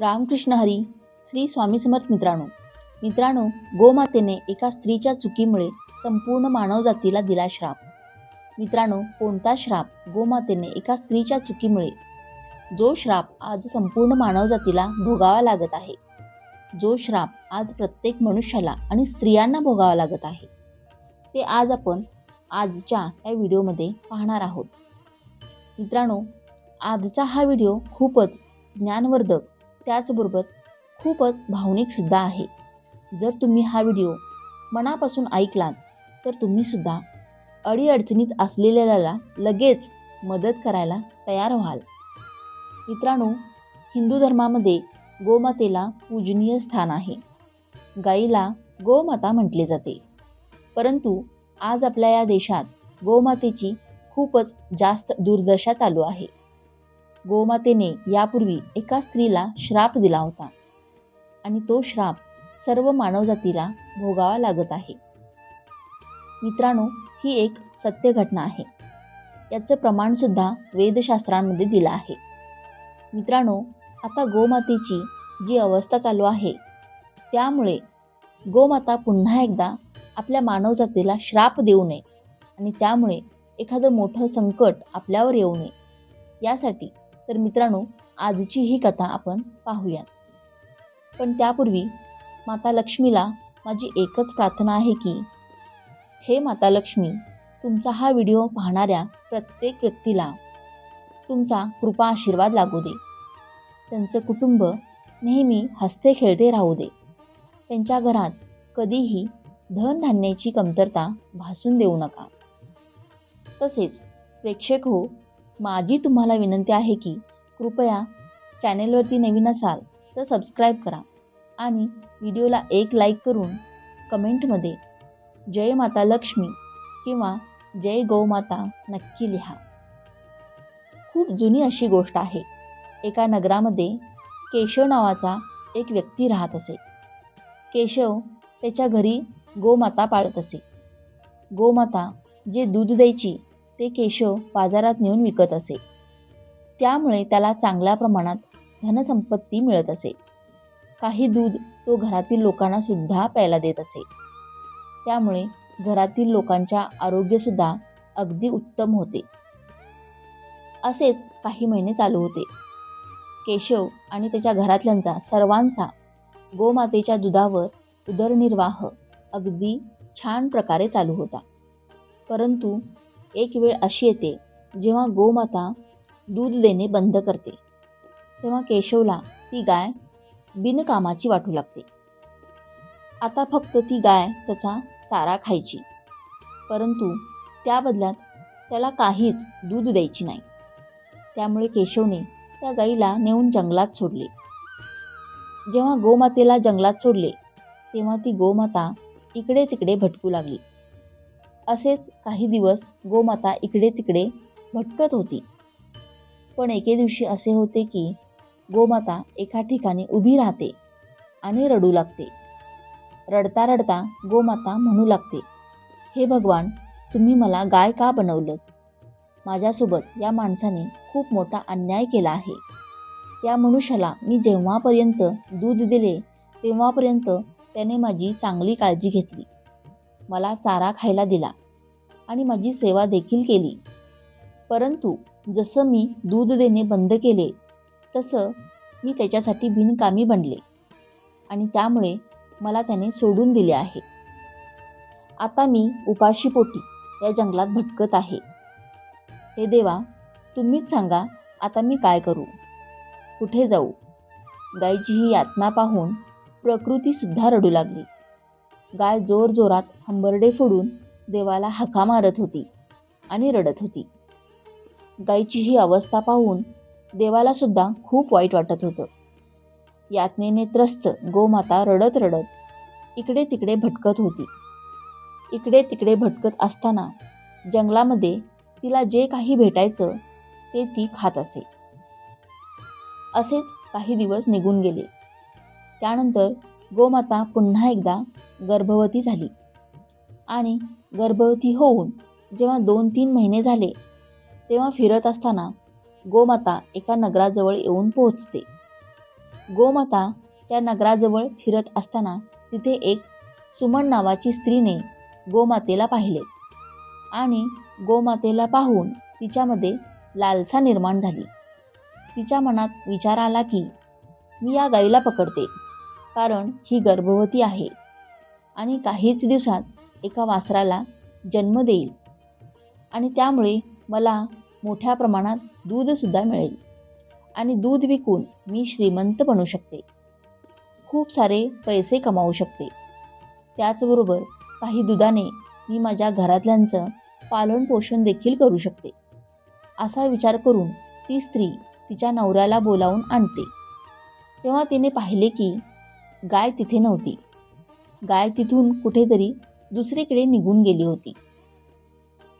रामकृष्ण हरी श्री स्वामी समर्थ मित्रांनो. मित्रांनो गोमातेने एका स्त्रीच्या चुकीमुळे संपूर्ण मानवजातीला दिला श्राप. मित्रांनो कोणता श्राप गोमातेने एका स्त्रीच्या चुकीमुळे? जो श्राप आज संपूर्ण मानवजातीला भोगावा लागत आहे. जो श्राप आज प्रत्येक मनुष्याला आणि स्त्रियांना भोगावा लागत आहे. ते आज आपण आजच्या या व्हिडिओमध्ये पाहणार आहोत. मित्रांनो आजचा हा व्हिडिओ खूपच ज्ञानवर्धक त्याचबरोबर खूपच भावनिकसुद्धा आहे. जर तुम्ही हा व्हिडिओ मनापासून ऐकलात तर तुम्हीसुद्धा अडीअडचणीत असलेल्याला लगेच मदत करायला तयार व्हाल. मित्रांनो हिंदू धर्मामध्ये गोमातेला पूजनीय स्थान आहे. गाईला गोमाता म्हटले जाते. परंतु आज आपल्या या देशात गोमातेची खूपच जास्त दुर्दशा चालू आहे. गोमातेने यापूर्वी एका स्त्रीला श्राप दिला होता. आणि तो श्राप सर्व मानवजातीला भोगावा लागत आहे. मित्रांनो ही एक सत्य घटना आहे. याचं प्रमाणसुद्धा वेदशास्त्रांमध्ये दिलं आहे. मित्रांनो आता गोमातेची जी अवस्था चालू आहे त्यामुळे गोमाता पुन्हा एकदा आपल्या मानवजातीला श्राप देऊ नये आणि त्यामुळे एखादं मोठं संकट आपल्यावर येऊ नये. यासाठी तर मित्रांनो आजची ही कथा आपण पाहूयात. पण त्यापूर्वी माता लक्ष्मीला माझी एकच प्रार्थना आहे की हे माता लक्ष्मी तुमचा हा व्हिडिओ पाहणाऱ्या प्रत्येक व्यक्तीला तुमचा कृपा आशीर्वाद लागू दे. त्यांचं कुटुंब नेहमी हसते खेळते राहू दे. त्यांच्या घरात कधीही धनधान्याची कमतरता भासून देऊ नका. तसेच प्रेक्षक हो माझी तुम्हाला विनंती आहे की कृपया चॅनेलवरती नवीन असाल तर सबस्क्राईब करा आणि व्हिडिओला एक लाईक करून कमेंटमध्ये जय माता लक्ष्मी किंवा जय गौमाता नक्की लिहा. खूप जुनी अशी गोष्ट आहे. एका नगरामध्ये केशव नावाचा एक व्यक्ती राहत असे. केशव त्याच्या घरी गोमाता पाळत असे. गोमाता जे दूध द्यायची ते केशव बाजारात नेऊन विकत असे. त्यामुळे त्याला चांगल्या प्रमाणात धनसंपत्ती मिळत असे. काही दूध तो घरातील लोकांना सुद्धा प्यायला देत असे. त्यामुळे घरातील लोकांच्या आरोग्यसुद्धा अगदी उत्तम होते. असेच काही महिने चालू होते. केशव आणि त्याच्या घरातल्यांचा सर्वांचा गोमातेच्या दुधावर उदरनिर्वाह अगदी छान प्रकारे चालू होता. परंतु एक वेळ अशी येते जेव्हा गोमाता दूध देणे बंद करते. तेव्हा केशवला ती गाय बिनकामाची वाटू लागते. आता फक्त ती गाय त्याचा चारा खायची. परंतु त्या बदल्यात त्याला काहीच दूध द्यायची नाही. त्यामुळे केशवने त्या गाईला नेऊन जंगलात सोडले. जेव्हा गोमातेला जंगलात सोडले तेव्हा ती गोमाता इकडे तिकडे भटकू लागली. असेच काही दिवस गोमाता इकडे तिकडे भटकत होती. पण एके दिवशी असे होते की गोमाता एका ठिकाणी उभी राहते आणि रडू लागते. रडता रडता गोमाता म्हणू लागते हे भगवान तुम्ही मला गाय का बनवलं? माझ्यासोबत या माणसाने खूप मोठा अन्याय केला आहे. या मनुष्याला मी जेव्हापर्यंत दूध दिले तेव्हापर्यंत त्याने माझी चांगली काळजी घेतली. मला चारा खायला दिला आणि माझी सेवा देखील केली. परंतु जसं मी दूध देणे बंद केले तसं मी त्याच्यासाठी बिनकामी बनले आणि त्यामुळे मला त्याने सोडून दिले आहे. आता मी उपाशीपोटी या जंगलात भटकत आहे. हे देवा तुम्हीच सांगा आता मी काय करू? कुठे जाऊ? गायची ही यातना पाहून प्रकृतीसुद्धा रडू लागली. गाय जोरजोरात हंबरडे फोडून देवाला हका मारत होती आणि रडत होती. गायची ही अवस्था पाहून देवालासुद्धा खूप वाईट वाटत होतं. यातनेने त्रस्त गोमाता रडत रडत इकडे तिकडे भटकत होती. इकडे तिकडे भटकत असताना जंगलामध्ये तिला जे काही भेटायचं ते ती खात असे. असेच काही दिवस निघून गेले. त्यानंतर गोमाता पुन्हा एकदा गर्भवती झाली. आणि गर्भवती होऊन जेव्हा दोन तीन महिने झाले तेव्हा फिरत असताना गोमाता एका नगराजवळ येऊन पोहोचते. गोमाता त्या नगराजवळ फिरत असताना तिथे एक सुमन नावाची स्त्रीने गोमातेला पाहिले आणि गोमातेला पाहून तिच्यामध्ये लालसा निर्माण झाली. तिच्या मनात विचार आला की मी या गाईला पकडते. कारण ही गर्भवती आहे आणि काहीच दिवसात एका वासराला जन्म देईल. आणि त्यामुळे मला मोठ्या प्रमाणात दूधसुद्धा मिळेल. आणि दूध विकून मी श्रीमंत बनू शकते. खूप सारे पैसे कमावू शकते. त्याचबरोबर काही दुधाने मी माझ्या घरातल्यांचं पालनपोषण देखील करू शकते. असा विचार करून ती स्त्री तिच्या नवऱ्याला बोलावून आणते. तेव्हा तिने पाहिले की गाय तिथे नव्हती. गाय तिथून कुठेतरी दुसरीकडे निघून गेली होती.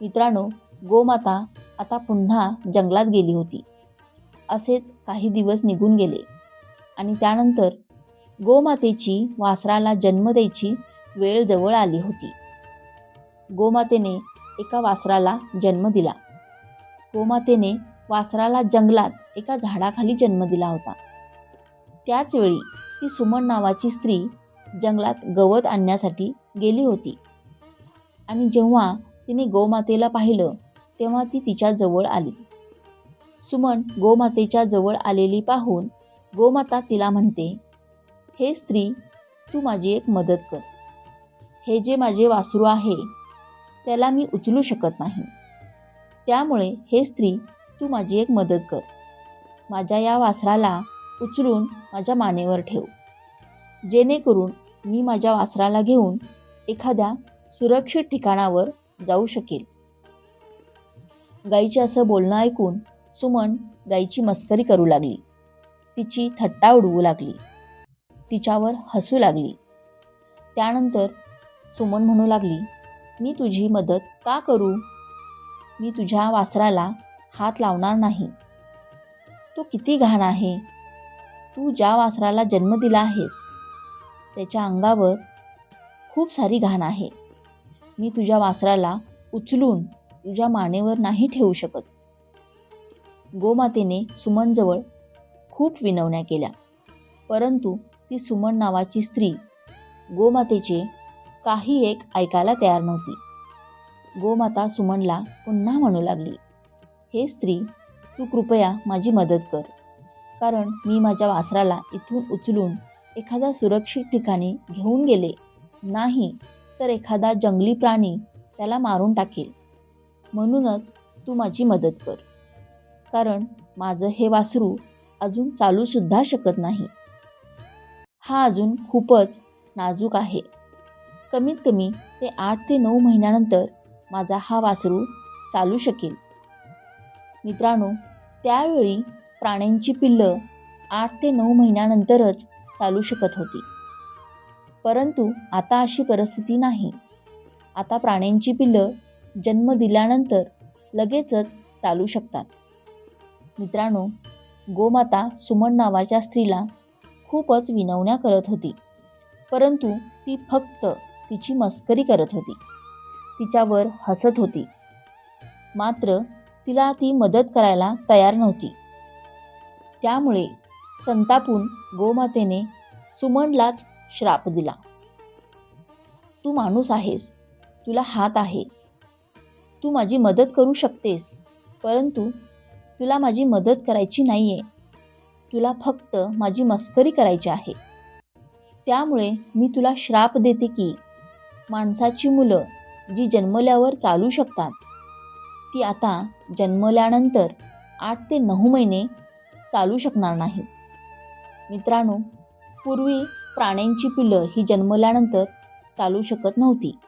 मित्रांनो गोमाता आता पुन्हा जंगलात गेली होती. असेच काही दिवस निघून गेले आणि त्यानंतर गोमातेची वासराला जन्म द्यायची वेळ जवळ आली होती. गोमातेने एका वासराला जन्म दिला. गोमातेने वासराला जंगलात एका झाडाखाली जन्म दिला होता. त्याचवेळी ती सुमन नावाची स्त्री जंगलात गवत आणण्यासाठी गेली होती. आणि जेव्हा तिने गोमातेला पाहिलं तेव्हा ती तिच्या जवळ आली. सुमन गोमातेच्या जवळ आलेली पाहून गोमाता तिला म्हणते हे स्त्री तू माझी एक मदत कर. हे जे माझे वासरू आहे त्याला मी उचलू शकत नाही. त्यामुळे हे स्त्री तू माझी एक मदत कर. माझ्या या वासराला उचलून माझ्या मानेवर ठेव. जेणेकरून मी माझ्या वासराला घेऊन एखाद्या सुरक्षित ठिकाणावर जाऊ शकेल. गाईचे असं बोलणं ऐकून सुमन गाईची मस्करी करू लागली. तिची थट्टा उडवू लागली. तिच्यावर हसू लागली. त्यानंतर सुमन म्हणू लागली मी तुझी मदत का करू? मी तुझ्या वासराला हात लावणार नाही. तो किती घाण आहे. तू ज्या वासराला जन्म दिला आहेस त्याच्या अंगावर खूप सारी घाण आहे. मी तुझ्या वासराला उचलून तुझ्या मानेवर नाही ठेवू शकत. गोमातेने सुमनजवळ खूप विनवण्या केल्या. परंतु ती सुमन नावाची स्त्री गोमातेचे काही एक ऐकायला तयार नव्हती. गोमाता सुमनला पुन्हा म्हणू लागली हे स्त्री तू कृपया माझी मदत कर. कारण मी माझ्या वासराला इथून उचलून एखाद्या सुरक्षित ठिकाणी घेऊन गेले. नाही तर एखादा जंगली प्राणी त्याला मारून टाकेल. म्हणूनच तू माझी मदत कर. कारण माझं हे वासरू अजून चालूसुद्धा शकत नाही. हा अजून खूपच नाजूक आहे. कमीत कमी ते आठ ते नऊ महिन्यानंतर माझा हा वासरू चालू शकेल. मित्रांनो त्यावेळी प्राण्यांची पिल्लं आठ ते नऊ महिन्यानंतरच चालू शकत होती. परंतु आता अशी परिस्थिती नाही. आता प्राण्यांची पिल्लं जन्म दिल्यानंतर लगेचच चालू शकतात. मित्रांनो गोमाता सुमन नावाच्या स्त्रीला खूपच विनवण्या करत होती. परंतु ती फक्त तिची मस्करी करत होती. तिच्यावर हसत होती. मात्र तिला ती मदत करायला तयार नव्हती. त्यामुळे संतापून गोमातेने सुमनलाच श्राप दिला. तू माणूस आहेस तुला हात आहे. तू माझी मदत करू शकतेस परंतु तुला माझी मदत करायची नाही आहे तुला फक्त माझी मस्करी करायची आहे. त्यामुळे मी तुला श्राप देते की माणसाची मुलं जी जन्मल्यावर चालू शकतात ती आता जन्मल्यानंतर आठ ते नऊ महिने चालू शकणार नाहीत मित्रांनो पूर्वी प्राण्यांची पिलं ही जन्मल्यानंतर चालू शकत नव्हती.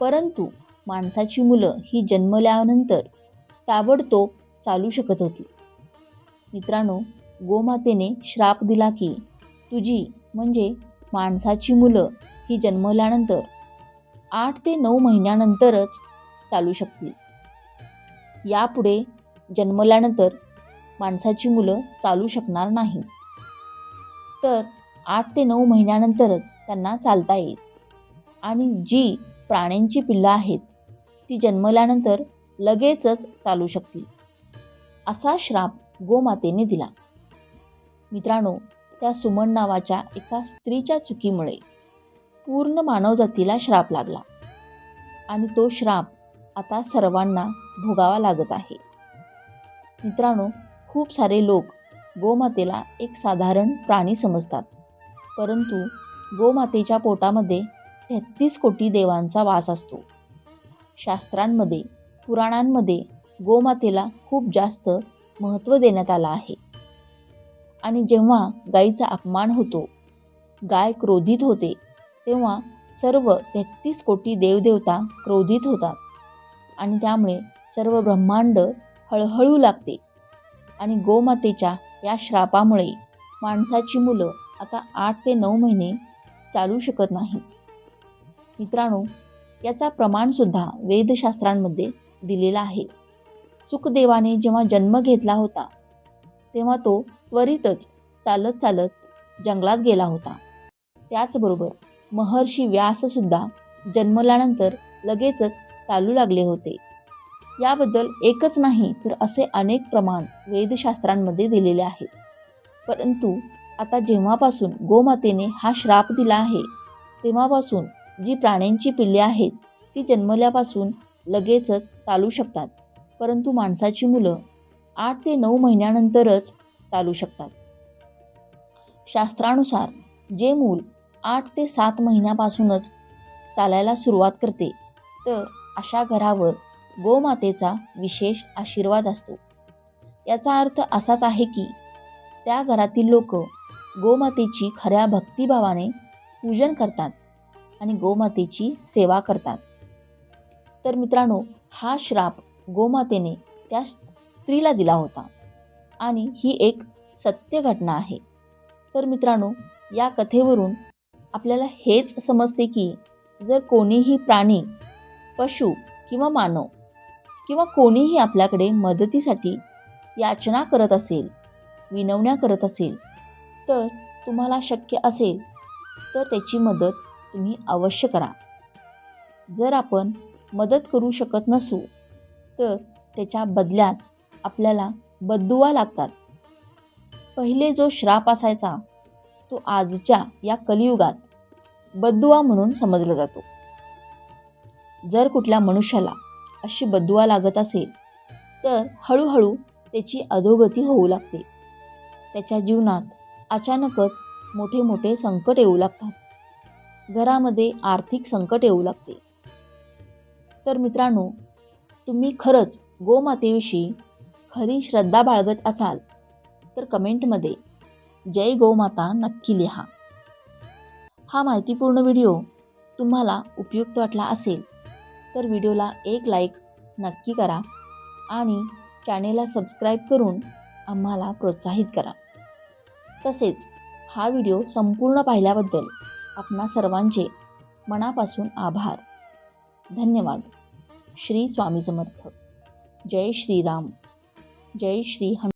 परंतु माणसाची मुलं ही जन्मल्यानंतर ताबडतोब चालू शकत होती. मित्रांनो गोमातेने श्राप दिला की तुझी म्हणजे माणसाची मुलं ही जन्मल्यानंतर आठ ते नऊ महिन्यानंतरच चालू शकतील. यापुढे जन्मल्यानंतर माणसाची मुलं चालू शकणार नाही. तर आठ ते नऊ महिन्यानंतरच त्यांना चालता येईल. आणि जी प्राण्यांची पिल्लं आहेत ती जन्मल्यानंतर लगेचच चालू शकतील असा श्राप गोमातेने दिला. मित्रांनो त्या सुमन नावाच्या एका स्त्रीच्या चुकीमुळे पूर्ण मानवजातीला श्राप लागला. आणि तो श्राप आता सर्वांना भोगावा लागत आहे. मित्रांनो खूप सारे लोक गोमातेला एक साधारण प्राणी समजतात. परंतु गोमातेच्या पोटामध्ये तेहतीस कोटी देवांचा वास असतो. शास्त्रांमध्ये पुराणांमध्ये गोमातेला खूप जास्त महत्त्व देण्यात आलं आहे. आणि जेव्हा गाईचा अपमान होतो गाय क्रोधित होते तेव्हा सर्व तेहतीस कोटी देवदेवता क्रोधित होतात. आणि त्यामुळे सर्व ब्रह्मांड हळहळू लागते. आणि गोमातेच्या या श्रापामुळे माणसाची मुलं आता आठ ते नऊ महिने चालू शकत नाहीत मित्रांनो याचा प्रमाणसुद्धा वेदशास्त्रांमध्ये दिलेला आहे. सुखदेवाने जेव्हा जन्म घेतला होता तेव्हा तो त्वरितच चालत चालत जंगलात गेला होता. त्याचबरोबर महर्षी व्याससुद्धा जन्मल्यानंतर लगेचच चालू लागले होते. याबद्दल एकच नाही तर असे अनेक प्रमाण वेदशास्त्रांमध्ये दिलेले आहेत परंतु आता जेव्हापासून गोमातेने हा श्राप दिला आहे तेव्हापासून जी प्राण्यांची पिल्ले आहेत ती जन्मल्यापासून लगेचच चालू शकतात. परंतु माणसाची मुलं आठ ते नऊ महिन्यानंतरच चालू शकतात. शास्त्रानुसार जे मूल आठ ते सात महिन्यापासूनच चालायला सुरुवात करते तर अशा घरावर गोमातेचा विशेष आशीर्वाद असतो. याचा अर्थ असाच आहे की त्या घरातील लोक गोमातेची खऱ्या भक्तिभावाने पूजन करतात आणि गोमातेची सेवा करतात. तर मित्रांनो हा श्राप गोमातेने त्या स्त्रीला दिला होता आणि ही एक सत्य घटना आहे. तर मित्रांनो या कथेवरून आपल्याला हेच समजते की जर कोणीही प्राणी पशु किंवा मानव किंवा कोणीही आपल्याकडे मदतीसाठी याचना करत असेल विनवण्या करत असेल तर तुम्हाला शक्य असेल तर त्याची मदत तुम्ही अवश्य करा. जर आपण मदत करू शकत नसू तर त्याच्या बदल्यात आपल्याला बद्दुवा लागतात. पहिले जो श्राप असायचा तो आजच्या या कलियुगात बद्दुवा म्हणून समजला जातो. जर कुठल्या मनुष्याला अशी बदुवा लागत असेल तर हळूहळू त्याची अधोगती होऊ लागते. त्याच्या जीवनात अचानकच मोठे मोठे संकट येऊ लागतात. घरामध्ये आर्थिक संकट येऊ लागते. तर मित्रांनो तुम्ही खरंच गोमातेविषयी खरी श्रद्धा बाळगत असाल तर कमेंटमध्ये जय गोमाता नक्की लिहा. हा माहितीपूर्ण व्हिडिओ तुम्हाला उपयुक्त वाटला असेल तर व्हिडिओला एक लाईक नक्की करा आणि चॅनेलला सबस्क्राईब करून आम्हाला प्रोत्साहित करा. तसेच हा व्हिडिओ संपूर्ण पाहिल्याबद्दल आपणा सर्वांचे मनापासून आभार. धन्यवाद. श्री स्वामी समर्थ. जय श्रीराम. जय श्री हनु